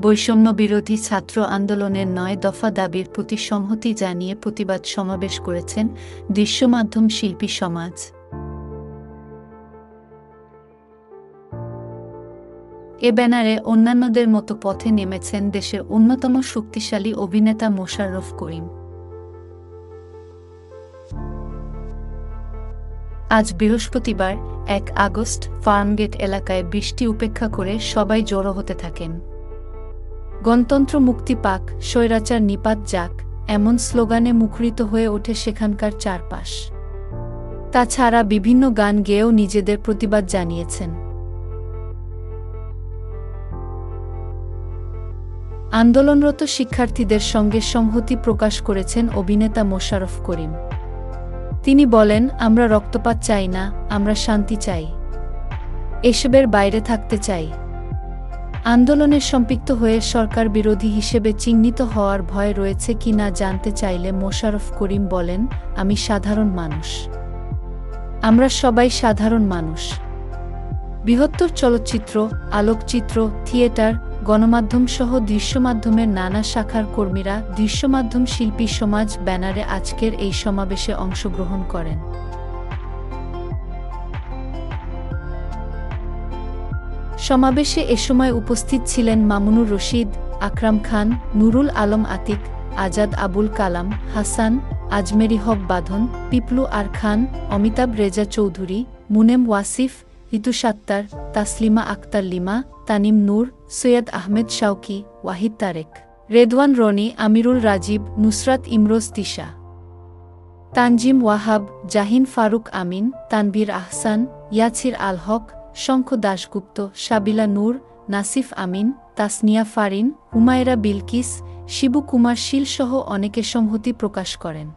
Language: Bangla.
বৈষম্য বিরোধী ছাত্র আন্দোলনের নয় দফা দাবির প্রতি সংহতি জানিয়ে প্রতিবাদ সমাবেশ করেছেন দৃশ্যমাধ্যম শিল্পী সমাজ। এ ব্যানারে অন্যান্যদের মতো পথে নেমেছেন দেশের অন্যতম শক্তিশালী অভিনেতা মোশাররফ করিম। আজ বৃহস্পতিবার, এক আগস্ট, ফার্মগেট এলাকায় বৃষ্টি উপেক্ষা করে সবাই জড়ো হতে থাকেন। গণতন্ত্র মুক্তি পাক, স্বৈরাচার নিপাত যাক, এমন স্লোগানে মুখরিত হয়ে ওঠে সেখানকার চারপাশ। তাছাড়া বিভিন্ন গান গেয়েও নিজেদের প্রতিবাদ জানিয়েছেন। আন্দোলনরত শিক্ষার্থীদের সঙ্গে সংহতি প্রকাশ করেছেন অভিনেতা মোশারফ করিম। তিনি বলেন, আমরা রক্তপাত চাই না, আমরা শান্তি চাই। এসবের বাইরে থাকতে চাই। আন্দোলনে সম্পৃক্ত হয়ে সরকার বিরোধী হিসেবে চিহ্নিত হওয়ার ভয় রয়েছে কি না জানতে চাইলে মোশাররফ করিম বলেন, আমি সাধারণ মানুষ। আমরা সবাই সাধারণ মানুষ। বৃহত্তর চলচ্চিত্র, আলোকচিত্র, থিয়েটার, গণমাধ্যম সহ দৃশ্যমাধ্যমের নানা শাখার কর্মীরা দৃশ্যমাধ্যম শিল্পী সমাজ ব্যানারে আজকের এই সমাবেশে অংশগ্রহণ করেন। সমাবেশে এ সময় উপস্থিত ছিলেন মামুনুর রশিদ, আকরাম খান, নুরুল আলম আতিক, আজাদ আবুল কালাম, হাসান, আজমেরি হক বাঁধন, পিপলু আর খান, অমিতাভ রেজা চৌধুরী, মুনেম ওয়াসিফ ঋতু সাত্তার, তাসলিমা আক্তার লিমা, তানিম নূর, সৈয়দ আহমেদ শাওকি, ওয়াহিদ তারেক। রেদওয়ান রনি, আমিরুল রাজীব, নুসরাত ইমরোজ তিশা। তানজিম ওয়াহাব, জাহিন ফারুক আমিন, তানভীর আহসান, ইয়াছির আল হক শঙ্খ দাশগুপ্ত, সাবিলা নূর, নাসিফ আমিন, তাসনিয়া ফারিন উমায়রা বিলকিস, শিবু কুমার শীলসহ অনেকে সংহতি প্রকাশ করেন।